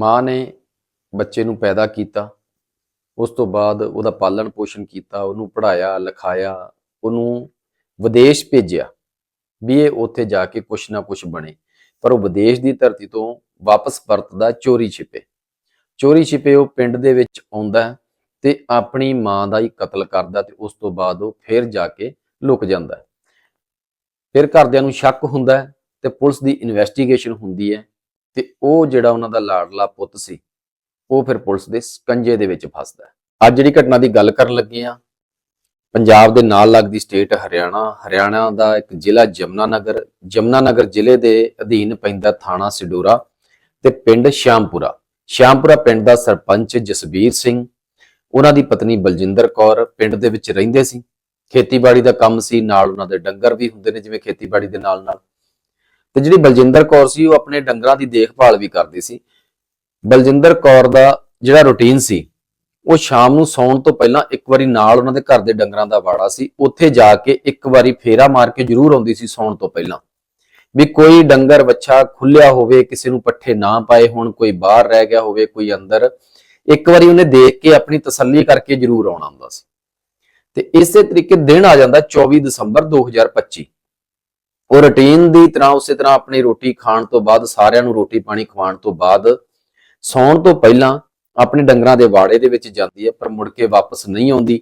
ਮਾਂ ਨੇ ਬੱਚੇ ਨੂੰ ਪੈਦਾ ਕੀਤਾ, ਉਸ ਤੋਂ ਬਾਅਦ ਉਹਦਾ ਪਾਲਣ ਪੋਸ਼ਣ ਕੀਤਾ, ਉਹਨੂੰ ਪੜ੍ਹਾਇਆ, ਲਿਖਾਇਆ, ਉਹਨੂੰ ਵਿਦੇਸ਼ ਭੇਜਿਆ ਵੀ ਇਹ ਉੱਥੇ ਜਾ ਕੇ ਕੁਛ ਨਾ ਕੁਛ ਬਣੇ। ਪਰ ਉਹ ਵਿਦੇਸ਼ ਦੀ ਧਰਤੀ ਤੋਂ ਵਾਪਸ ਪਰਤਦਾ ਚੋਰੀ ਛਿਪੇ। ਚੋਰੀ ਛਿਪੇ ਉਹ ਪਿੰਡ ਦੇ ਵਿੱਚ ਆਉਂਦਾ ਹੈ ਤੇ ਆਪਣੀ ਮਾਂ ਦਾ ਹੀ ਕਤਲ ਕਰਦਾ ਤੇ ਉਸ ਤੋਂ ਬਾਅਦ ਉਹ ਫਿਰ ਜਾ ਕੇ ਲੁਕ ਜਾਂਦਾ। ਫਿਰ ਘਰਦਿਆਂ ਨੂੰ ਸ਼ੱਕ ਹੁੰਦਾ ਹੈ ਤੇ ਪੁਲਿਸ ਦੀ ਇਨਵੈਸਟੀਗੇਸ਼ਨ ਹੁੰਦੀ ਹੈ। ਤੇ ਉਹ ਜਿਹੜਾ ਉਹਨਾਂ ਦਾ ਲਾਡਲਾ ਪੁੱਤ ਸੀ, ਉਹ ਫਿਰ ਪੁਲਿਸ ਦੇ ਸਕੰਜੇ ਦੇ ਵਿੱਚ ਫਸਦਾ ਹੈ। ਅੱਜ ਜਿਹੜੀ ਘਟਨਾ ਦੀ ਗੱਲ ਕਰਨ ਲੱਗੇ ਆ ਪੰਜਾਬ ਦੇ ਨਾਲ ਲੱਗਦੀ ਸਟੇਟ ਹਰਿਆਣਾ ਹਰਿਆਣਾ ਦਾ ਇੱਕ ਜ਼ਿਲ੍ਹਾ ਜਮਨਾਨਗਰ ਜਮਨਾਨਗਰ ਜ਼ਿਲ੍ਹੇ ਦੇ ਅਧੀਨ ਪੈਂਦਾ ਥਾਣਾ ਸਿਡੋਰਾ ਤੇ ਪਿੰਡ ਸ਼ਾਮਪੁਰਾ ਸ਼ਾਮਪੁਰਾ ਪਿੰਡ ਦਾ ਸਰਪੰਚ ਜਸਬੀਰ ਸਿੰਘ, ਉਹਨਾਂ ਦੀ ਪਤਨੀ ਬਲਜਿੰਦਰ ਕੌਰ ਪਿੰਡ ਦੇ ਵਿੱਚ ਰਹਿੰਦੇ ਸੀ। ਖੇਤੀਬਾੜੀ ਦਾ ਕੰਮ ਸੀ, ਨਾਲ ਉਹਨਾਂ ਦੇ ਡੰਗਰ ਵੀ ਹੁੰਦੇ ਨੇ, ਜਿਵੇਂ ਖੇਤੀਬਾੜੀ ਦੇ ਨਾਲ ਨਾਲ ਤੇ ਜਿਹੜੀ ਬਲਜਿੰਦਰ ਕੌਰ ਸੀ, ਉਹ ਆਪਣੇ ਡੰਗਰਾਂ ਦੀ ਦੇਖਭਾਲ ਵੀ ਕਰਦੀ ਸੀ। ਬਲਜਿੰਦਰ ਕੌਰ ਦਾ ਜਿਹੜਾ ਰੁਟੀਨ ਸੀ, ਉਹ ਸ਼ਾਮ ਨੂੰ ਸੌਣ ਤੋਂ ਪਹਿਲਾਂ ਇੱਕ ਵਾਰੀ ਨਾਲ ਉਹਨਾਂ ਦੇ ਘਰ ਦੇ ਡੰਗਰਾਂ ਦਾ ਵਾੜਾ ਸੀ। ਉੱਥੇ ਜਾ ਕੇ ਇੱਕ ਵਾਰੀ ਫੇਰਾ ਮਾਰ ਕੇ ਜ਼ਰੂਰ ਆਉਂਦੀ ਸੀ ਸੌਣ ਤੋਂ ਪਹਿਲਾਂ। ਵੀ ਕੋਈ ਡੰਗਰ ਵੱਛਾ ਖੁੱਲਿਆ ਹੋਵੇ, ਕਿਸੇ ਨੂੰ ਪੱਠੇ ਨਾ ਪਾਏ ਹੋਣ, ਕੋਈ ਬਾਹਰ ਰਹਿ ਗਿਆ ਹੋਵੇ, ਕੋਈ ਅੰਦਰ, ਇੱਕ ਵਾਰੀ ਉਹਨੇ ਦੇਖ ਕੇ ਆਪਣੀ ਤਸੱਲੀ ਕਰਕੇ ਜ਼ਰੂਰ ਆਉਣਾ ਹੁੰਦਾ ਸੀ। ਤੇ ਇਸੇ ਤਰੀਕੇ ਦਿਨ ਆ ਜਾਂਦਾ 24 ਦਸੰਬਰ 2025 ਉਹ ਰੁਟੀਨ ਦੀ ਤਰ੍ਹਾਂ ਉਸੇ ਤਰ੍ਹਾਂ ਆਪਣੀ ਰੋਟੀ ਖਾਣ ਤੋਂ ਬਾਅਦ ਸਾਰਿਆਂ ਨੂੰ ਰੋਟੀ ਪਾਣੀ ਖਵਾਉਣ ਤੋਂ ਬਾਅਦ ਸੌਣ ਤੋਂ ਪਹਿਲਾਂ ਆਪਣੇ ਡੰਗਰਾਂ ਦੇ ਵਾੜੇ ਦੇ ਵਿੱਚ ਜਾਂਦੀ ਹੈ ਪਰ ਮੁੜ ਕੇ ਵਾਪਸ ਨਹੀਂ ਆਉਂਦੀ।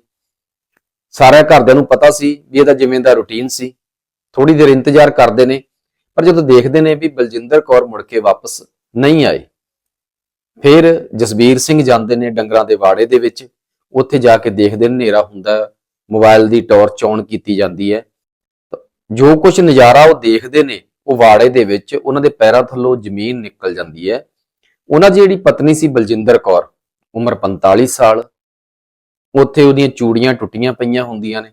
ਸਾਰਿਆਂ ਘਰਦਿਆਂ ਨੂੰ ਪਤਾ ਸੀ ਵੀ ਇਹਦਾ ਜਿਵੇਂ ਦਾ ਰੁਟੀਨ ਸੀ। ਥੋੜੀ ਦੇਰ ਇੰਤਜ਼ਾਰ ਕਰਦੇ ਨੇ ਪਰ ਜਦੋਂ ਦੇਖਦੇ ਨੇ ਵੀ ਬਲਜਿੰਦਰ ਕੌਰ ਮੁੜ ਕੇ ਵਾਪਸ ਨਹੀਂ ਆਈ ਫਿਰ ਜਸਬੀਰ ਸਿੰਘ ਜਾਂਦੇ ਨੇ ਡੰਗਰਾਂ ਦੇ ਵਾੜੇ ਦੇ ਵਿੱਚ। ਉੱਥੇ ਜਾ ਕੇ ਦੇਖਦੇ ਨੇ ਹਨੇਰਾ ਹੁੰਦਾ ਹੈ, ਮੋਬਾਈਲ ਦੀ ਟਾਰਚ ਔਨ ਕੀਤੀ ਜਾਂਦੀ ਹੈ। ਜੋ ਕੁਝ ਨਜ਼ਾਰਾ ਉਹ ਦੇਖਦੇ ਨੇ, ਉਹ ਵਾੜੇ ਦੇ ਵਿੱਚ ਉਹਨਾਂ ਦੇ ਪੈਰਾਂ ਥੱਲੋਂ ਜ਼ਮੀਨ ਨਿਕਲ ਜਾਂਦੀ ਹੈ। ਉਹਨਾਂ ਦੀ ਜਿਹੜੀ ਪਤਨੀ ਸੀ ਬਲਜਿੰਦਰ ਕੌਰ, ਉਮਰ 45 ਸਾਲ, ਉੱਥੇ ਉਹਦੀਆਂ ਚੂੜੀਆਂ ਟੁੱਟੀਆਂ ਪਈਆਂ ਹੁੰਦੀਆਂ ਨੇ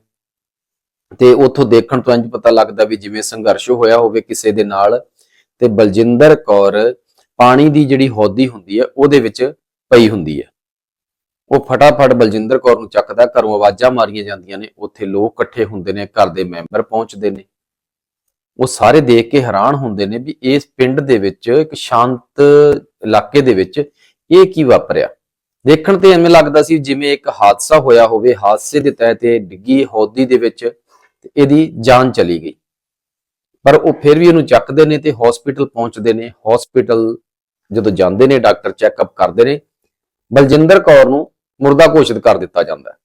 ਤੇ ਉੱਥੋਂ ਦੇਖਣ ਤੋਂ ਇੰਜ ਪਤਾ ਲੱਗਦਾ ਵੀ ਜਿਵੇਂ ਸੰਘਰਸ਼ ਹੋਇਆ ਹੋਵੇ ਕਿਸੇ ਦੇ ਨਾਲ ਤੇ ਬਲਜਿੰਦਰ ਕੌਰ ਪਾਣੀ ਦੀ ਜਿਹੜੀ ਹੌਦੀ ਹੁੰਦੀ ਹੈ, ਉਹਦੇ ਵਿੱਚ ਪਈ ਹੁੰਦੀ ਹੈ। ਉਹ ਫਟਾਫਟ ਬਲਜਿੰਦਰ ਕੌਰ ਨੂੰ ਚੱਕਦਾ, ਘਰੋਂ ਆਵਾਜ਼ਾਂ ਮਾਰੀਆਂ ਜਾਂਦੀਆਂ ਨੇ। ਉੱਥੇ ਲੋਕ ਇਕੱਠੇ ਹੁੰਦੇ ਨੇ, ਘਰ ਦੇ ਮੈਂਬਰ ਪਹੁੰਚਦੇ ਨੇ। ਉਹ ਸਾਰੇ ਦੇਖ ਕੇ ਹੈਰਾਨ ਹੁੰਦੇ ਨੇ ਵੀ ਇਸ ਪਿੰਡ ਦੇ ਵਿੱਚ, ਇੱਕ ਸ਼ਾਂਤ ਇਲਾਕੇ ਦੇ ਵਿੱਚ ਇਹ ਕੀ ਵਾਪਰਿਆ। ਦੇਖਣ ਤੇ ਐਵੇਂ ਲੱਗਦਾ ਸੀ ਜਿਵੇਂ ਇੱਕ ਹਾਦਸਾ ਹੋਇਆ ਹੋਵੇ, ਹਾਦਸੇ ਦੇ ਤਹਿਤ ਇਹ ਡਿੱਗੀ ਹੌਦੀ ਦੇ ਵਿੱਚ ਇਹਦੀ ਜਾਨ ਚਲੀ ਗਈ। ਪਰ ਉਹ ਫਿਰ ਵੀ ਇਹਨੂੰ ਚੱਕਦੇ ਨੇ ਤੇ ਹਸਪੀਟਲ ਪਹੁੰਚਦੇ ਨੇ। ਹਸਪੀਟਲ ਜਦੋਂ ਜਾਂਦੇ ਨੇ, ਡਾਕਟਰ ਚੈੱਕਅਪ ਕਰਦੇ ਨੇ। ਬਲਜਿੰਦਰ ਕੌਰ ਨੂੰ ਮੁਰਦਾ ਘੋਸ਼ਿਤ ਕਰ ਦਿੱਤਾ ਜਾਂਦਾ ਹੈ।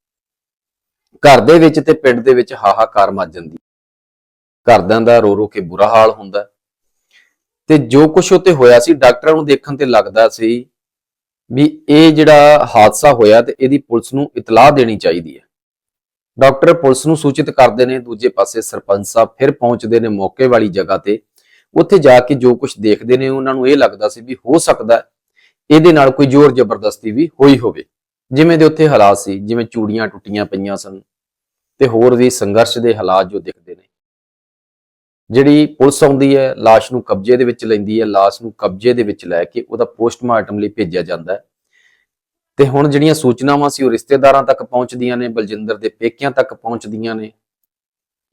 ਘਰ ਦੇ ਵਿੱਚ ਤੇ ਪਿੰਡ ਦੇ ਵਿੱਚ ਹਾਹਾਕਾਰ ਮਚ ਜਾਂਦੀ ਘਰਦਿਆਂ ਦਾ ਰੋ ਰੋ ਕੇ ਬੁਰਾ ਹਾਲ ਹੁੰਦਾ ਤੇ ਜੋ ਕੁਝ ਉੱਤੇ ਹੋਇਆ ਸੀ, ਡਾਕਟਰਾਂ ਨੂੰ ਦੇਖਣ ਤੇ ਲੱਗਦਾ ਸੀ ਵੀ ਇਹ ਜਿਹੜਾ ਹਾਦਸਾ ਹੋਇਆ ਤੇ ਇਹਦੀ ਪੁਲਿਸ ਨੂੰ ਇਤਲਾਹ ਦੇਣੀ ਚਾਹੀਦੀ ਹੈ। ਡਾਕਟਰ ਪੁਲਿਸ ਨੂੰ ਸੂਚਿਤ ਕਰਦੇ ਨੇ, ਦੂਜੇ ਪਾਸੇ ਸਰਪੰਚ ਸਾਹਿਬ ਫਿਰ ਪਹੁੰਚਦੇ ਨੇ ਮੌਕੇ ਵਾਲੀ ਜਗ੍ਹਾ ਤੇ। ਉੱਥੇ ਜਾ ਕੇ ਜੋ ਕੁਝ ਦੇਖਦੇ ਨੇ, ਉਹਨਾਂ ਨੂੰ ਇਹ ਲੱਗਦਾ ਸੀ ਵੀ ਹੋ ਸਕਦਾ ਇਹਦੇ ਨਾਲ ਕੋਈ ਜ਼ੋਰ ਜ਼ਬਰਦਸਤੀ ਵੀ ਹੋਈ ਹੋਵੇ। ਜਿਵੇਂ ਦੇ ਉੱਥੇ ਹਾਲਾਤ ਸੀ ਜਿਵੇਂ ਚੂੜੀਆਂ ਟੁੱਟੀਆਂ ਪਈਆਂ ਸਨ ਤੇ ਹੋਰ ਵੀ ਸੰਘਰਸ਼ ਦੇ ਹਾਲਾਤ ਜੋ ਦਿਖਦੇ ਨੇ ਜਿਹੜੀ ਪੁਲਿਸ ਆਉਂਦੀ ਹੈ লাশ ਨੂੰ ਕਬਜ਼ੇ ਦੇ ਵਿੱਚ ਲੈਂਦੀ ਹੈ লাশ ਨੂੰ ਕਬਜ਼ੇ ਦੇ ਵਿੱਚ ਲੈ ਕੇ ਉਹਦਾ ਪੋਸਟਮਾਰਟਮ ਲਈ ਭੇਜਿਆ ਜਾਂਦਾ ਹੈ ਤੇ ਹੁਣ ਜਿਹੜੀਆਂ ਸੂਚਨਾਵਾਂ ਸੀ ਉਹ ਰਿਸ਼ਤੇਦਾਰਾਂ ਤੱਕ ਪਹੁੰਚਦੀਆਂ ਨੇ ਬਲਜਿੰਦਰ ਦੇ ਪੇਕਿਆਂ ਤੱਕ ਪਹੁੰਚਦੀਆਂ ਨੇ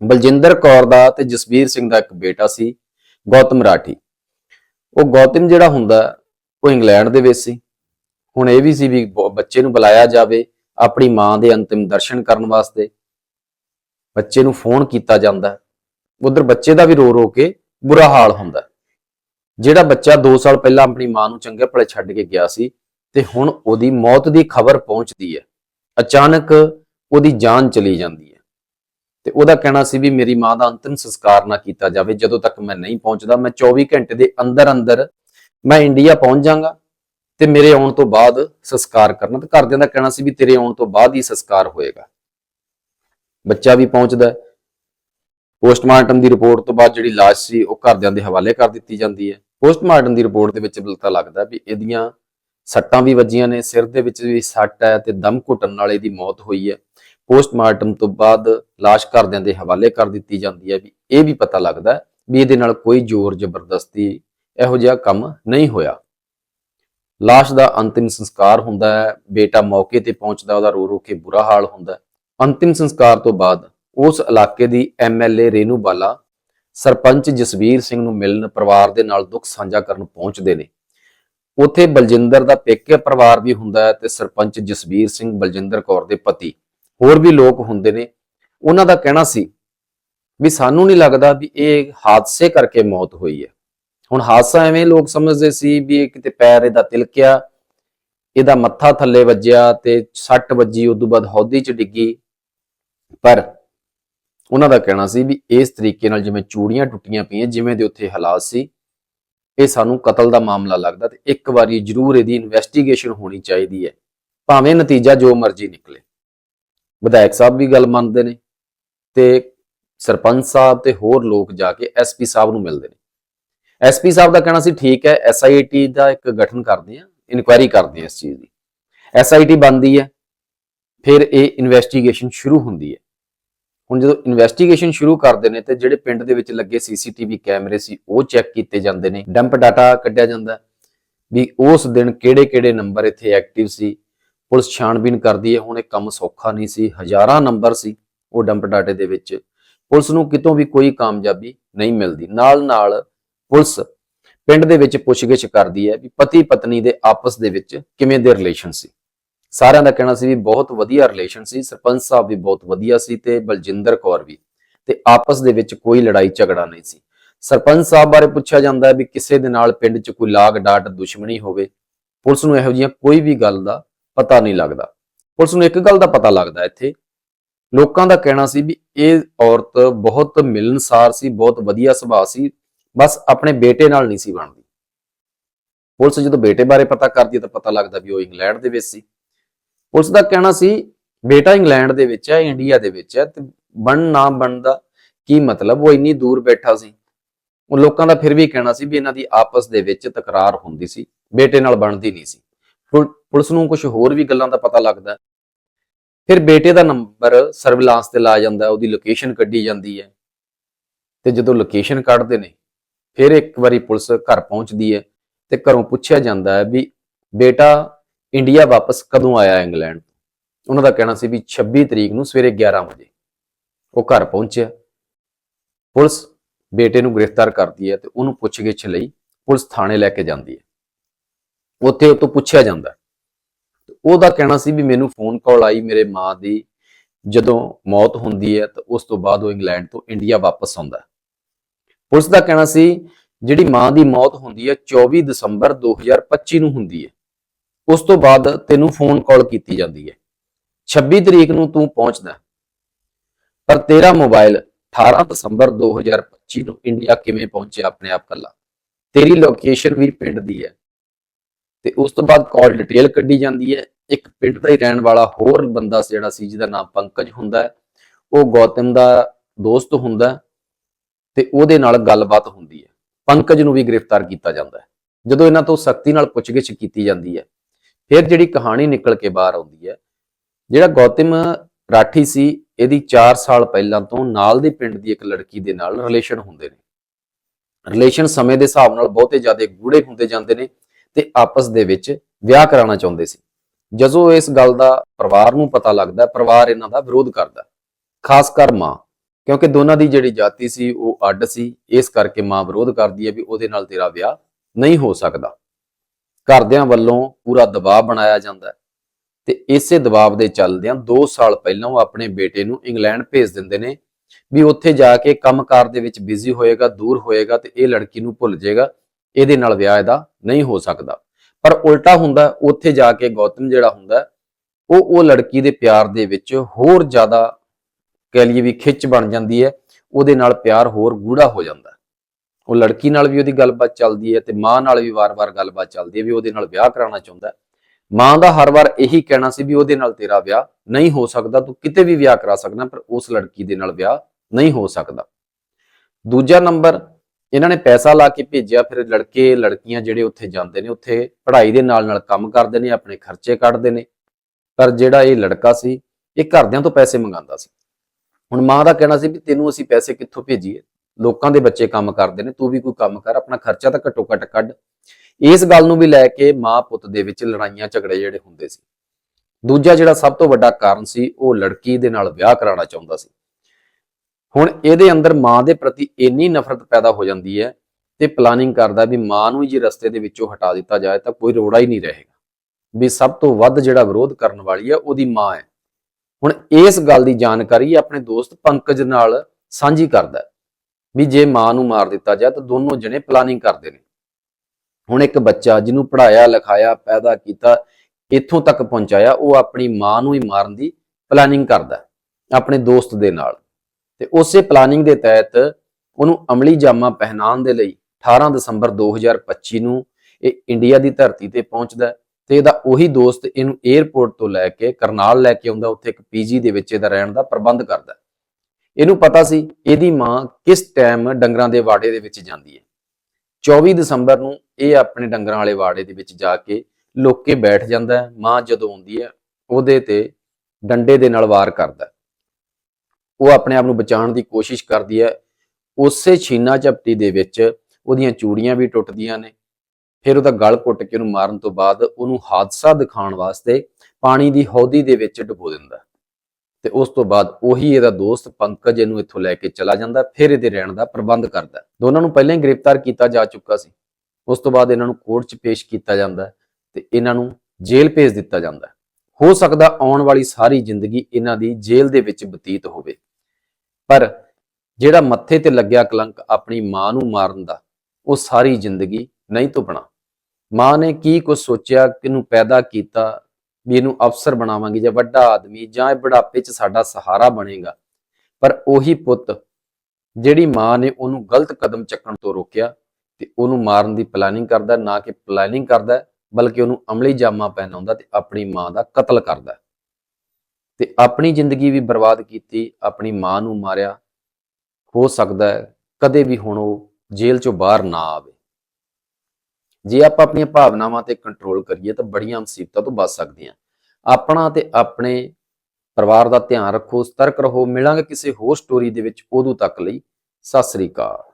ਬਲਜਿੰਦਰ ਕੌਰ ਦਾ ਤੇ ਜਸਵੀਰ ਸਿੰਘ ਦਾ ਇੱਕ ਬੇਟਾ ਸੀ ਗੌਤਮ ਰਾਠੀ ਉਹ ਗੌਤਮ ਜਿਹੜਾ ਹੁੰਦਾ ਉਹ ਇੰਗਲੈਂਡ ਦੇ ਵਿੱਚ ਸੀ ਹੁਣ ਇਹ ਵੀ ਸੀ ਵੀ ਬ- ਬੱਚੇ ਨੂੰ ਬੁਲਾਇਆ ਜਾਵੇ ਆਪਣੀ ਮਾਂ ਦੇ ਅੰਤਿਮ ਦਰਸ਼ਨ ਕਰਨ ਵਾਸਤੇ। ਬੱਚੇ ਨੂੰ ਫੋਨ ਕੀਤਾ ਜਾਂਦਾ। ਉਧਰ ਬੱਚੇ ਦਾ ਵੀ ਰੋ ਰੋ ਕੇ ਬੁਰਾ ਹਾਲ ਹੁੰਦਾ। ਜਿਹੜਾ ਬੱਚਾ 2 ਸਾਲ ਪਹਿਲਾਂ ਆਪਣੀ ਮਾਂ ਨੂੰ ਚੰਗੇ ਭਲੇ ਛੱਡ ਕੇ ਗਿਆ ਸੀ ਤੇ ਹੁਣ ਉਹਦੀ ਮੌਤ ਦੀ ਖਬਰ ਪਹੁੰਚਦੀ ਹੈ। ਅਚਾਨਕ ਉਹਦੀ ਜਾਨ ਚਲੀ ਜਾਂਦੀ ਹੈ। ਤੇ ਉਹਦਾ ਕਹਿਣਾ ਸੀ ਵੀ ਮੇਰੀ ਮਾਂ ਦਾ ਅੰਤਿਮ ਸੰਸਕਾਰ ਨਾ ਕੀਤਾ ਜਾਵੇ। ਜਦੋਂ ਤੱਕ ਮੈਂ ਨਹੀਂ ਪਹੁੰਚਦਾ, ਮੈਂ 24 ਘੰਟੇ ਦੇ ਅੰਦਰ ਅੰਦਰ ਮੈਂ ਇੰਡੀਆ ਪਹੁੰਚ ਜਾਵਾਂਗਾ ਤੇ ਮੇਰੇ ਆਉਣ ਤੋਂ ਬਾਅਦ ਸੰਸਕਾਰ ਕਰਨਾ ਤੇ ਘਰਦਿਆਂ ਦਾ ਕਹਿਣਾ ਸੀ ਵੀ ਤੇਰੇ ਆਉਣ ਤੋਂ ਬਾਅਦ ਹੀ ਸੰਸਕਾਰ ਹੋਏਗਾ। ਬੱਚਾ ਵੀ ਪਹੁੰਚਦਾ ਪੋਸਟਮਾਰਟਮ ਦੀ ਰਿਪੋਰਟ ਤੋਂ ਬਾਅਦ ਜਿਹੜੀ ਲਾਸ਼ ਸੀ ਉਹ ਘਰਦਿਆਂ ਦੇ ਹਵਾਲੇ ਕਰ ਦਿੱਤੀ ਜਾਂਦੀ ਹੈ। ਪੋਸਟਮਾਰਟਮ ਦੀ ਰਿਪੋਰਟ ਦੇ ਵਿੱਚ ਪਤਾ ਲੱਗਦਾ ਵੀ ਇਹਦੀਆਂ ਸੱਟਾਂ ਵੀ ਵੱਜੀਆਂ ਨੇ, ਸਿਰ ਦੇ ਵਿੱਚ ਵੀ ਸੱਟ ਹੈ ਤੇ ਦਮ ਘੁੱਟਣ ਨਾਲ ਇਹਦੀ ਮੌਤ ਹੋਈ ਹੈ। ਪੋਸਟਮਾਰਟਮ ਤੋਂ ਬਾਅਦ ਲਾਸ਼ ਘਰਦਿਆਂ ਦੇ ਹਵਾਲੇ ਕਰ ਦਿੱਤੀ ਜਾਂਦੀ ਹੈ ਵੀ ਇਹ ਵੀ ਪਤਾ ਲੱਗਦਾ ਵੀ ਇਹਦੇ ਨਾਲ ਕੋਈ ਜ਼ੋਰ ਜ਼ਬਰਦਸਤੀ ਇਹੋ ਜਿਹਾ ਕੰਮ ਨਹੀਂ ਹੋਇਆ। ਲਾਸ਼ ਦਾ ਅੰਤਿਮ ਸੰਸਕਾਰ ਹੁੰਦਾ ਹੈ, ਬੇਟਾ ਮੌਕੇ ਤੇ ਪਹੁੰਚਦਾ, ਉਹਦਾ ਰੋ ਰੋ ਕੇ ਬੁਰਾ ਹਾਲ ਹੁੰਦਾ ਹੈ। ਅੰਤਿਮ ਸੰਸਕਾਰ ਤੋਂ ਬਾਅਦ ਉਸ ਇਲਾਕੇ ਦੀ ਐਮਐਲਏ ਰੇਨੂ ਬਾਲਾ ਸਰਪੰਚ ਜਸਵੀਰ ਸਿੰਘ ਨੂੰ ਮਿਲਣ ਪਰਿਵਾਰ ਦੇ ਨਾਲ ਦੁੱਖ ਸਾਂਝਾ ਕਰਨ ਪਹੁੰਚਦੇ ਨੇ। ਉੱਥੇ ਬਲਜਿੰਦਰ ਦਾ ਪੇਕੇ ਪਰਿਵਾਰ ਵੀ ਹੁੰਦਾ ਹੈ ਤੇ ਸਰਪੰਚ ਜਸਵੀਰ ਸਿੰਘ ਬਲਜਿੰਦਰ ਕੌਰ ਦੇ ਪਤੀ ਹੋਰ ਵੀ ਲੋਕ ਹੁੰਦੇ ਨੇ। ਉਹਨਾਂ ਦਾ ਕਹਿਣਾ ਸੀ ਵੀ ਸਾਨੂੰ ਨਹੀਂ ਲੱਗਦਾ ਵੀ ਇਹ ਹਾਦਸੇ ਕਰਕੇ ਮੌਤ ਹੋਈ ਹੈ। ਹੁਣ ਹਾਦਸਾ ਐਵੇਂ ਲੋਕ ਸਮਝਦੇ ਸੀ ਵੀ ਇਹ ਕਿਤੇ ਪੈਰ ਇਹਦਾ ਤਿਲਕਿਆ, ਇਹਦਾ ਮੱਥਾ ਥੱਲੇ ਵੱਜਿਆ ਤੇ ਸੱਟ ਵੱਜੀ, ਉਦੋਂ ਬਾਅਦ ਹੌਦੀ 'ਚ ਡਿੱਗੀ। ਪਰ ਉਹਨਾਂ ਦਾ ਕਹਿਣਾ ਸੀ ਵੀ ਇਸ ਤਰੀਕੇ ਨਾਲ ਜਿਵੇਂ ਚੂੜੀਆਂ ਟੁੱਟੀਆਂ ਪਈਆਂ, ਜਿਵੇਂ ਦੇ ਉੱਥੇ ਹਾਲਾਤ ਸੀ, ਇਹ ਸਾਨੂੰ ਕਤਲ ਦਾ ਮਾਮਲਾ ਲੱਗਦਾ ਤੇ ਇੱਕ ਵਾਰੀ ਜ਼ਰੂਰ ਇਹਦੀ ਇਨਵੈਸਟੀਗੇਸ਼ਨ ਹੋਣੀ ਚਾਹੀਦੀ ਹੈ, ਭਾਵੇਂ ਨਤੀਜਾ ਜੋ ਮਰਜ਼ੀ ਨਿਕਲੇ। ਵਿਧਾਇਕ ਸਾਹਿਬ ਵੀ ਗੱਲ ਮੰਨਦੇ ਨੇ ਤੇ ਸਰਪੰਚ ਸਾਹਿਬ ਤੇ ਹੋਰ ਲੋਕ ਜਾ ਕੇ ਐਸਪੀ ਸਾਹਿਬ ਨੂੰ ਮਿਲਦੇ ਨੇ। ਐਸਪੀ ਸਾਹਿਬ ਦਾ ਕਹਿਣਾ ਸੀ, ਠੀਕ ਹੈ ਐਸਆਈਟੀ ਦਾ ਇੱਕ ਗਠਨ ਕਰਦੇ ਆ ਇਨਕੁਆਇਰੀ ਕਰਦੇ ਆ ਇਸ ਚੀਜ਼ ਦੀ। ਐਸਆਈਟੀ ਬਣਦੀ ਹੈ, ਫਿਰ ਇਹ ਇਨਵੈਸਟੀਗੇਸ਼ਨ ਸ਼ੁਰੂ ਹੁੰਦੀ ਹੈ। ਹੁਣ ਜਦੋਂ ਇਨਵੈਸਟੀਗੇਸ਼ਨ ਸ਼ੁਰੂ ਕਰਦੇ ਨੇ ਤੇ ਜਿਹੜੇ ਪਿੰਡ ਦੇ ਵਿੱਚ ਲੱਗੇ ਸੀਸੀਟੀਵੀ ਕੈਮਰੇ ਸੀ, ਉਹ ਚੈੱਕ ਕੀਤੇ ਜਾਂਦੇ ਨੇ। ਡੰਪ ਡਾਟਾ ਕੱਢਿਆ ਜਾਂਦਾ ਵੀ ਉਸ ਦਿਨ ਕਿਹੜੇ-ਕਿਹੜੇ ਨੰਬਰ ਇੱਥੇ ਐਕਟਿਵ ਸੀ। ਪੁਲਿਸ ਛਾਣਬੀਨ ਕਰਦੀ ਹੈ, ਹੁਣ ਇਹ ਕੰਮ ਸੌਖਾ ਨਹੀਂ ਸੀ। ਹਜ਼ਾਰਾਂ ਨੰਬਰ ਸੀ ਉਹ ਡੰਪ ਡਾਟੇ ਦੇ ਵਿੱਚ। ਪੁਲਿਸ ਨੂੰ ਕਿਤੋਂ ਵੀ ਕੋਈ ਕਾਮਯਾਬੀ ਨਹੀਂ ਮਿਲਦੀ। ਨਾਲ ਨਾਲ ਪੁਲਿਸ ਪਿੰਡ ਦੇ ਵਿੱਚ ਪੁੱਛਗਿੱਛ ਕਰਦੀ ਹੈ ਵੀ ਪਤੀ ਪਤਨੀ ਦੇ ਆਪਸ ਦੇ ਵਿੱਚ ਕਿਵੇਂ ਦੇ ਰਿਲੇਸ਼ਨ ਸੀ। ਸਾਰਿਆਂ ਦਾ ਕਹਿਣਾ ਸੀ ਵੀ ਬਹੁਤ ਵਧੀਆ ਰਿਲੇਸ਼ਨ ਸੀ, ਸਰਪੰਚ ਸਾਹਿਬ ਵੀ ਬਹੁਤ ਵਧੀਆ ਸੀ ਤੇ ਬਲਜਿੰਦਰ ਕੌਰ ਵੀ। ਤੇ ਆਪਸ ਦੇ ਵਿੱਚ ਕੋਈ ਲੜਾਈ ਝਗੜਾ ਨਹੀਂ ਸੀ। ਸਰਪੰਚ ਸਾਹਿਬ ਬਾਰੇ ਪੁੱਛਿਆ ਜਾਂਦਾ ਹੈ ਵੀ ਕਿਸੇ ਦੇ ਨਾਲ ਪਿੰਡ 'ਚ ਕੋਈ ਲਾਗ ਡਾਟ ਦੁਸ਼ਮਣੀ ਹੋਵੇ, ਪੁਲਿਸ ਨੂੰ ਇਹੋ ਜਿਹੀਆਂ ਕੋਈ ਵੀ ਗੱਲ ਦਾ ਪਤਾ ਨਹੀਂ ਲੱਗਦਾ। ਪੁਲਿਸ ਨੂੰ ਇੱਕ ਗੱਲ ਦਾ ਪਤਾ ਲੱਗਦਾ ਇੱਥੇ, ਲੋਕਾਂ ਦਾ ਕਹਿਣਾ ਸੀ ਵੀ ਇਹ ਔਰਤ ਬਹੁਤ ਮਿਲਨਸਾਰ ਸੀ, ਬਹੁਤ ਵਧੀਆ ਸੁਭਾਅ ਸੀ ਬਸ ਆਪਣੇ ਬੇਟੇ ਨਾਲ ਨਹੀਂ ਸੀ ਬਣਦੀ। ਪੁਲਿਸ ਜਦੋਂ ਬੇਟੇ ਬਾਰੇ ਪਤਾ ਕਰਦੀ ਹੈ ਤਾਂ ਪਤਾ ਲੱਗਦਾ ਵੀ ਉਹ ਇੰਗਲੈਂਡ ਦੇ ਵਿੱਚ ਸੀ। ਪੁਲਿਸ ਦਾ ਕਹਿਣਾ ਸੀ, ਬੇਟਾ ਇੰਗਲੈਂਡ ਦੇ ਵਿੱਚ ਹੈ, ਇੰਡੀਆ ਦੇ ਵਿੱਚ ਹੈ ਤੇ ਬਣ ਨਾ ਬਣਦਾ ਕੀ ਮਤਲਬ? ਉਹ ਇੰਨੀ ਦੂਰ ਬੈਠਾ ਸੀ। ਉਹ ਲੋਕਾਂ ਦਾ ਫਿਰ ਵੀ ਕਹਿਣਾ ਸੀ ਵੀ ਇਹਨਾਂ ਦੀ ਆਪਸ ਦੇ ਵਿੱਚ ਤਕਰਾਰ ਹੁੰਦੀ ਸੀ। ਬੇਟੇ ਨਾਲ ਬਣਦੀ ਨਹੀਂ ਸੀ। ਪੁਲ- ਪੁਲਿਸ ਨੂੰ ਕੁਝ ਹੋਰ ਵੀ ਗੱਲਾਂ ਦਾ ਪਤਾ ਲੱਗਦਾ। ਫਿਰ ਬੇਟੇ ਦਾ ਨੰਬਰ ਸਰਵੇਲਾਂਸ ਤੇ ਲਾਇਆ ਜਾਂਦਾ, ਉਹਦੀ ਲੋਕੇਸ਼ਨ ਕੱਢੀ ਜਾਂਦੀ ਹੈ। ਤੇ ਜਦੋਂ ਲੋਕੇਸ਼ਨ ਕੱਢਦੇ ਨੇ ਫਿਰ ਇੱਕ ਵਾਰੀ ਪੁਲਿਸ ਘਰ ਪਹੁੰਚਦੀ ਹੈ ਤੇ ਘਰੋਂ ਪੁੱਛਿਆ ਜਾਂਦਾ ਹੈ ਵੀ ਬੇਟਾ ਇੰਡੀਆ ਵਾਪਸ ਕਦੋਂ ਆਇਆ ਇੰਗਲੈਂਡ ਤੋਂ? ਉਹਨਾਂ ਦਾ ਕਹਿਣਾ ਸੀ ਵੀ 26 ਤਰੀਕ ਨੂੰ ਸਵੇਰੇ 11 ਵਜੇ। ਉਹ ਘਰ ਪਹੁੰਚਿਆ। ਪੁਲਿਸ ਬੇਟੇ ਨੂੰ ਗ੍ਰਿਫਤਾਰ ਕਰਦੀ ਹੈ ਤੇ ਉਹਨੂੰ ਪੁੱਛਗਿੱਛ ਲਈ ਪੁਲਿਸ ਥਾਣੇ ਲੈ ਕੇ ਜਾਂਦੀ ਹੈ। ਉੱਥੇ ਉਹ ਤੋਂ ਪੁੱਛਿਆ ਜਾਂਦਾ ਉਹਦਾ ਕਹਿਣਾ ਸੀ ਵੀ ਮੈਨੂੰ ਫੋਨ ਕਾਲ ਆਈ ਮੇਰੇ ਮਾਂ ਦੀ ਜਦੋਂ ਮੌਤ ਹੁੰਦੀ ਹੈ ਤਾਂ ਉਸ ਤੋਂ ਬਾਅਦ ਉਹ ਇੰਗਲੈਂਡ ਤੋਂ ਇੰਡੀਆ ਵਾਪਸ ਆਉਂਦਾ ਪੁਲਿਸ ਦਾ ਕਹਿਣਾ ਸੀ, ਜਿਹੜੀ ਮਾਂ ਦੀ ਮੌਤ ਹੁੰਦੀ ਹੈ 24 ਦਸੰਬਰ 2025 ਨੂੰ ਹੁੰਦੀ ਹੈ। ਉਸ ਤੋਂ ਬਾਅਦ ਤੈਨੂੰ ਫੋਨ ਕਾਲ ਕੀਤੀ ਜਾਂਦੀ ਹੈ। 26 ਤਰੀਕ ਨੂੰ ਤੂੰ ਪਹੁੰਚਦਾ ਪਰ ਤੇਰਾ ਮੋਬਾਈਲ 18 ਦਸੰਬਰ 2025 ਨੂੰ ਇੰਡੀਆ ਕਿਵੇਂ ਪਹੁੰਚਿਆ ਆਪਣੇ ਆਪ ਕੱਲਾ ਤੇਰੀ ਲੋਕੇਸ਼ਨ ਵੀ ਪਿੰਡ ਦੀ ਹੈ। ਤੇ ਉਸ ਤੋਂ ਬਾਅਦ ਕਾਲ ਡਿਟੇਲ ਕੱਢੀ ਜਾਂਦੀ ਹੈ। ਇੱਕ ਪਿੰਡ ਦਾ ਹੀ ਰਹਿਣ ਵਾਲਾ ਹੋਰ ਬੰਦਾ ਜਿਹੜਾ ਸੀ, ਜਿਹਦਾ ਨਾਮ ਪੰਕਜ ਹੁੰਦਾ ਹੈ। ਉਹ ਗੌਤਮ ਦਾ ਦੋਸਤ ਹੁੰਦਾ ਤੇ ਉਹਦੇ ਨਾਲ ਗੱਲਬਾਤ ਹੁੰਦੀ ਹੈ। ਪੰਕਜ ਨੂੰ ਵੀ ਗ੍ਰਿਫਤਾਰ ਕੀਤਾ ਜਾਂਦਾ ਹੈ। ਜਦੋਂ ਇਹਨਾਂ ਤੋਂ ਸਖਤੀ ਨਾਲ ਪੁੱਛਗਿੱਛ ਕੀਤੀ ਜਾਂਦੀ ਹੈ, ਫਿਰ ਜਿਹੜੀ ਕਹਾਣੀ ਨਿਕਲ ਕੇ ਬਾਹਰ ਆਉਂਦੀ ਹੈ, ਜਿਹੜਾ ਗੌਤਮ ਰਾਠੀ ਸੀ, ਇਹਦੀ 4 ਸਾਲ ਪਹਿਲਾਂ ਤੋਂ ਨਾਲ ਦੇ ਪਿੰਡ ਦੀ ਇੱਕ ਲੜਕੀ ਦੇ ਨਾਲ ਰਿਲੇਸ਼ਨ ਹੁੰਦੇ ਨੇ। ਰਿਲੇਸ਼ਨ ਸਮੇਂ ਦੇ ਹਿਸਾਬ ਨਾਲ ਬਹੁਤੇ ਜ਼ਿਆਦਾ ਗੂੜੇ ਹੁੰਦੇ ਜਾਂਦੇ ਨੇ ਤੇ ਆਪਸ ਦੇ ਵਿੱਚ ਵਿਆਹ ਕਰਾਉਣਾ ਚਾਹੁੰਦੇ ਸੀ। ਜਦੋਂ ਇਸ ਗੱਲ ਦਾ ਪਰਿਵਾਰ ਨੂੰ ਪਤਾ ਲੱਗਦਾ ਪਰਿਵਾਰ ਇਹਨਾਂ ਦਾ ਵਿਰੋਧ ਕਰਦਾ ਖਾਸ ਕਰ ਮਾਂ। ਕਿਉਂਕਿ ਦੋਨਾਂ ਦੀ ਜਿਹੜੀ ਜਾਤੀ ਸੀ, ਉਹ ਅੱਡ ਸੀ। ਇਸ ਕਰਕੇ ਮਾਂ ਵਿਰੋਧ ਕਰਦੀ ਹੈ ਵੀ ਉਹਦੇ ਨਾਲ ਤੇਰਾ ਵਿਆਹ ਨਹੀਂ ਹੋ ਸਕਦਾ। ਘਰਦਿਆਂ ਵੱਲੋਂ ਪੂਰਾ ਦਬਾਅ ਬਣਾਇਆ ਜਾਂਦਾ ਹੈ ਤੇ ਇਸੇ ਦਬਾਅ ਦੇ ਚੱਲਦਿਆਂ 2 ਸਾਲ ਪਹਿਲਾਂ ਉਹ ਆਪਣੇ ਬੇਟੇ ਨੂੰ ਇੰਗਲੈਂਡ ਭੇਜ ਦਿੰਦੇ ਨੇ ਵੀ ਉੱਥੇ ਜਾ ਕੇ ਕੰਮਕਾਰ ਦੇ ਵਿੱਚ ਬਿਜ਼ੀ ਹੋਏਗਾ, ਦੂਰ ਹੋਏਗਾ ਤੇ ਇਹ ਲੜਕੀ ਨੂੰ ਭੁੱਲ ਜਾਏਗਾ। ਇਹਦੇ ਨਾਲ ਵਿਆਹ ਇਹਦਾ ਨਹੀਂ ਹੋ ਸਕਦਾ। ਪਰ ਉਲਟਾ ਹੁੰਦਾ ਉੱਥੇ ਜਾ ਕੇ ਗੌਤਮ ਜਿਹੜਾ ਹੁੰਦਾ ਉਹ ਉਹ ਲੜਕੀ ਦੇ ਪਿਆਰ ਦੇ ਵਿੱਚ ਹੋਰ ਜ਼ਿਆਦਾ ਕਹਿ ਲਈਏ ਵੀ ਖਿੱਚ ਬਣ ਜਾਂਦੀ ਹੈ, ਉਹਦੇ ਨਾਲ ਪਿਆਰ ਹੋਰ ਗੂੜਾ ਹੋ ਜਾਂਦਾ ਉਹ ਲੜਕੀ ਨਾਲ ਵੀ ਉਹਦੀ ਗੱਲਬਾਤ ਚੱਲਦੀ ਹੈ ਤੇ ਮਾਂ ਨਾਲ ਵੀ ਵਾਰ-ਵਾਰ ਗੱਲਬਾਤ ਚੱਲਦੀ ਹੈ ਵੀ ਉਹਦੇ ਨਾਲ ਵਿਆਹ ਕਰਾਉਣਾ ਚਾਹੁੰਦਾ ਮਾਂ ਦਾ ਹਰ ਵਾਰ ਇਹੀ ਕਹਿਣਾ ਸੀ ਵੀ ਉਹਦੇ ਨਾਲ ਤੇਰਾ ਵਿਆਹ ਨਹੀਂ ਹੋ ਸਕਦਾ, ਤੂੰ ਕਿਤੇ ਵੀ ਵਿਆਹ ਕਰਾ ਸਕਦਾ ਪਰ ਉਸ ਲੜਕੀ ਦੇ ਨਾਲ ਵਿਆਹ ਨਹੀਂ ਹੋ ਸਕਦਾ। ਦੂਜਾ ਨੰਬਰ, ਇਹਨਾਂ ਨੇ ਪੈਸਾ ਲਾ ਕੇ ਭੇਜਿਆ, ਫਿਰ ਲੜਕੇ, ਲੜਕੀਆਂ ਜਿਹੜੇ ਉੱਥੇ ਜਾਂਦੇ ਨੇ, ਉੱਥੇ ਪੜ੍ਹਾਈ ਦੇ ਨਾਲ ਨਾਲ ਕੰਮ ਕਰਦੇ ਨੇ, ਆਪਣੇ ਖਰਚੇ ਕੱਢਦੇ ਨੇ। ਪਰ ਜਿਹੜਾ ਇਹ ਲੜਕਾ ਸੀ, ਇਹ ਘਰਦਿਆਂ ਤੋਂ ਪੈਸੇ ਮੰਗਾਉਂਦਾ ਸੀ। ਹੁਣ ਮਾਂ ਦਾ ਕਹਿਣਾ ਸੀ ਵੀ ਤੈਨੂੰ ਅਸੀਂ ਪੈਸੇ ਕਿੱਥੋਂ ਭੇਜੀਏ? ਲੋਕਾਂ ਦੇ ਬੱਚੇ ਕੰਮ ਕਰਦੇ ਨੇ, ਤੂੰ ਵੀ ਕੋਈ ਕੰਮ ਕਰ, ਆਪਣਾ ਖਰਚਾ ਤਾਂ ਘੱਟੋ ਘੱਟ ਕੱਢ। ਇਸ ਗੱਲ ਨੂੰ ਵੀ ਲੈ ਕੇ ਮਾਂ ਪੁੱਤ ਦੇ ਵਿੱਚ ਲੜਾਈਆਂ, ਝਗੜੇ ਜਿਹੜੇ ਹੁੰਦੇ ਸੀ। ਦੂਜਾ ਜਿਹੜਾ ਸਭ ਤੋਂ ਵੱਡਾ ਕਾਰਨ ਸੀ, ਉਹ ਲੜਕੀ ਦੇ ਨਾਲ ਵਿਆਹ ਕਰਾਉਣਾ ਚਾਹੁੰਦਾ ਸੀ। ਹੁਣ ਇਹਦੇ ਅੰਦਰ ਮਾਂ ਦੇ ਪ੍ਰਤੀ ਇੰਨੀ ਨਫ਼ਰਤ ਪੈਦਾ ਹੋ ਜਾਂਦੀ ਹੈ ਤੇ ਪਲਾਨਿੰਗ ਕਰਦਾ ਵੀ ਮਾਂ ਨੂੰ ਹੀ ਜੇ ਰਸਤੇ ਦੇ ਵਿੱਚੋਂ ਹਟਾ ਦਿੱਤਾ ਜਾਏ ਤਾਂ ਕੋਈ ਰੋੜਾ ਹੀ ਨਹੀਂ ਰਹੇਗਾ। ਵੀ ਸਭ ਤੋਂ ਵੱਧ ਜਿਹੜਾ ਵਿਰੋਧ ਕਰਨ ਵਾਲੀ ਹੈ ਉਹਦੀ ਮਾਂ ਹੈ। ਹੁਣ ਇਸ ਗੱਲ ਦੀ ਜਾਣਕਾਰੀ ਆਪਣੇ ਦੋਸਤ ਪੰਕਜ ਨਾਲ ਸਾਂਝੀ ਕਰਦਾ ਵੀ ਜੇ ਮਾਂ ਨੂੰ ਮਾਰ ਦਿੱਤਾ ਜਾਏ ਤਾਂ ਦੋਨੋਂ ਜਣੇ ਪਲਾਨਿੰਗ ਕਰਦੇ ਨੇ। ਹੁਣ ਇੱਕ ਬੱਚਾ ਜਿਹਨੂੰ ਪੜਾਇਆ ਲਿਖਾਇਆ, ਪੈਦਾ ਕੀਤਾ, ਇੱਥੋਂ ਤੱਕ ਪਹੁੰਚਾਇਆ, ਉਹ ਆਪਣੀ ਮਾਂ ਨੂੰ ਹੀ ਮਾਰਨ ਦੀ ਪਲਾਨਿੰਗ ਕਰਦਾ ਆਪਣੇ ਦੋਸਤ ਦੇ ਨਾਲ। ਤੇ ਉਸੇ ਪਲਾਨਿੰਗ ਦੇ ਤਹਿਤ ਉਹਨੂੰ ਅਮਲੀ ਜਾਮਾ ਪਹਿਨਾਉਣ ਦੇ ਲਈ 18 ਦਸੰਬਰ 2025 ਨੂੰ ਇਹ ਇੰਡੀਆ ਦੀ ਧਰਤੀ ਤੇ ਪਹੁੰਚਦਾ ਤੇ ਇਹਦਾ ਉਹੀ ਦੋਸਤ ਇਹਨੂੰ 에ਅਰਪੋਰਟ ਤੋਂ ਲੈ ਕੇ ਕਰਨਾਲ ਲੈ ਕੇ ਆਉਂਦਾ, ਉੱਥੇ ਇੱਕ ਪੀਜੀ ਦੇ ਵਿੱਚ ਇਹਦਾ ਰਹਿਣ ਦਾ ਪ੍ਰਬੰਧ ਕਰਦਾ। ਇਹਨੂੰ ਪਤਾ ਸੀ ਇਹਦੀ ਮਾਂ ਕਿਸ ਟਾਈਮ ਡੰਗਰਾਂ ਦੇ ਵਾੜੇ ਦੇ ਵਿੱਚ ਜਾਂਦੀ ਹੈ। 24 ਦਸੰਬਰ ਨੂੰ ਇਹ ਆਪਣੇ ਡੰਗਰਾਂ ਵਾਲੇ ਵਾੜੇ ਦੇ ਵਿੱਚ ਜਾ ਕੇ ਲੁੱਕ ਬੈਠ ਜਾਂਦਾ ਮਾਂ ਜਦੋਂ ਆਉਂਦੀ ਹੈ, ਉਹਦੇ ਤੇ ਡੰਡੇ ਦੇ ਨਾਲ ਵਾਰ ਕਰਦਾ ਉਹ ਆਪਣੇ ਆਪ ਨੂੰ ਬਚਾਉਣ ਦੀ ਕੋਸ਼ਿਸ਼ ਕਰਦੀ ਹੈ। ਉਸੇ ਛੀਨਾ ਝਪਟੀ ਦੇ ਵਿੱਚ ਉਹਦੀਆਂ ਚੂੜੀਆਂ ਵੀ ਟੁੱਟਦੀਆਂ ਨੇ ਫਿਰ ਉਹਦਾ ਗਲ ਘੁੱਟ ਕੇ ਉਹਨੂੰ ਮਾਰਨ ਤੋਂ ਬਾਅਦ ਉਹਨੂੰ ਹਾਦਸਾ ਦਿਖਾਉਣ ਵਾਸਤੇ ਪਾਣੀ ਦੀ ਹੌਦੀ ਦੇ ਵਿੱਚ ਡੁਬੋ ਦਿੰਦਾ ਤੇ ਉਸ ਤੋਂ ਬਾਅਦ ਉਹੀ ਇਹਦਾ ਦੋਸਤ ਪੰਕਜ ਇਹਨੂੰ ਇੱਥੋਂ ਲੈ ਕੇ ਚਲਾ ਜਾਂਦਾ ਫਿਰ ਇਹਦੇ ਰਹਿਣ ਦਾ ਪ੍ਰਬੰਧ ਕਰਦਾ ਦੋਨਾਂ ਨੂੰ ਪਹਿਲਾਂ ਹੀ ਗ੍ਰਿਫਤਾਰ ਕੀਤਾ ਜਾ ਚੁੱਕਾ ਸੀ। ਉਸ ਤੋਂ ਬਾਅਦ ਇਹਨਾਂ ਨੂੰ ਕੋਰਟ 'ਚ ਪੇਸ਼ ਕੀਤਾ ਜਾਂਦਾ ਤੇ ਇਹਨਾਂ ਨੂੰ ਜੇਲ੍ਹ ਭੇਜ ਦਿੱਤਾ ਜਾਂਦਾ ਹੋ ਸਕਦਾ ਆਉਣ ਵਾਲੀ ਸਾਰੀ ਜ਼ਿੰਦਗੀ ਇਹਨਾਂ ਦੀ ਜੇਲ੍ਹ ਦੇ ਵਿੱਚ ਬਤੀਤ ਹੋਵੇ। ਪਰ ਜਿਹੜਾ ਮੱਥੇ ਤੇ ਲੱਗਿਆ ਕਲੰਕ ਆਪਣੀ ਮਾਂ ਨੂੰ ਮਾਰਨ ਦਾ, ਉਹ ਸਾਰੀ ਜ਼ਿੰਦਗੀ ਨਹੀਂ ਧੁਪਣਾ। ਮਾਂ ਨੇ ਕੀ ਕੁਝ ਸੋਚਿਆ ਕਿ ਇਹਨੂੰ ਪੈਦਾ ਕੀਤਾ, ਵੀ ਇਹਨੂੰ ਅਫਸਰ ਬਣਾਵਾਂਗੀ ਜਾਂ ਵੱਡਾ ਆਦਮੀ ਜਾਂ ਇਹ ਬੁਢਾਪੇ 'ਚ ਸਾਡਾ ਸਹਾਰਾ ਬਣੇਗਾ। ਪਰ ਉਹੀ ਪੁੱਤ ਜਿਹੜੀ ਮਾਂ ਨੇ ਉਹਨੂੰ ਗਲਤ ਕਦਮ ਚੱਕਣ ਤੋਂ ਰੋਕਿਆ ਤੇ ਉਹਨੂੰ ਮਾਰਨ ਦੀ ਪਲਾਨਿੰਗ ਕਰਦਾ, ਨਾ ਕਿ ਪਲਾਨਿੰਗ ਕਰਦਾ, ਬਲਕਿ ਉਹਨੂੰ ਅਮਲੀ ਜਾਮਾ ਪਹਿਨਾਉਂਦਾ ਤੇ ਆਪਣੀ ਮਾਂ ਦਾ ਕਤਲ ਕਰਦਾ। ਤੇ ਆਪਣੀ ਜ਼ਿੰਦਗੀ ਵੀ ਬਰਬਾਦ ਕੀਤੀ, ਆਪਣੀ ਮਾਂ ਨੂੰ ਮਾਰਿਆ। ਹੋ ਸਕਦਾ ਹੈ ਕਦੇ ਵੀ ਹੁਣ ਉਹ ਜੇਲ੍ਹ ਚੋਂ ਬਾਹਰ ਨਾ ਆਵੇ। ਜੇ ਆਪਾਂ ਆਪਣੀਆਂ ਭਾਵਨਾਵਾਂ ਤੇ ਕੰਟਰੋਲ ਕਰੀਏ ਤਾਂ ਬੜੀਆਂ ਮੁਸੀਬਤਾਂ ਤੋਂ ਬਚ ਸਕਦੇ ਹਾਂ ਆਪਣਾ ਤੇ ਆਪਣੇ ਪਰਿਵਾਰ ਦਾ ਧਿਆਨ ਰੱਖੋ, ਸਤਰਕ ਰਹੋ, ਮਿਲਾਂਗੇ ਕਿਸੇ ਹੋਰ ਸਟੋਰੀ ਦੇ ਵਿੱਚ ਉਦੋਂ ਤੱਕ ਲਈ। ਸਤਿ ਸ੍ਰੀ ਅਕਾਲ।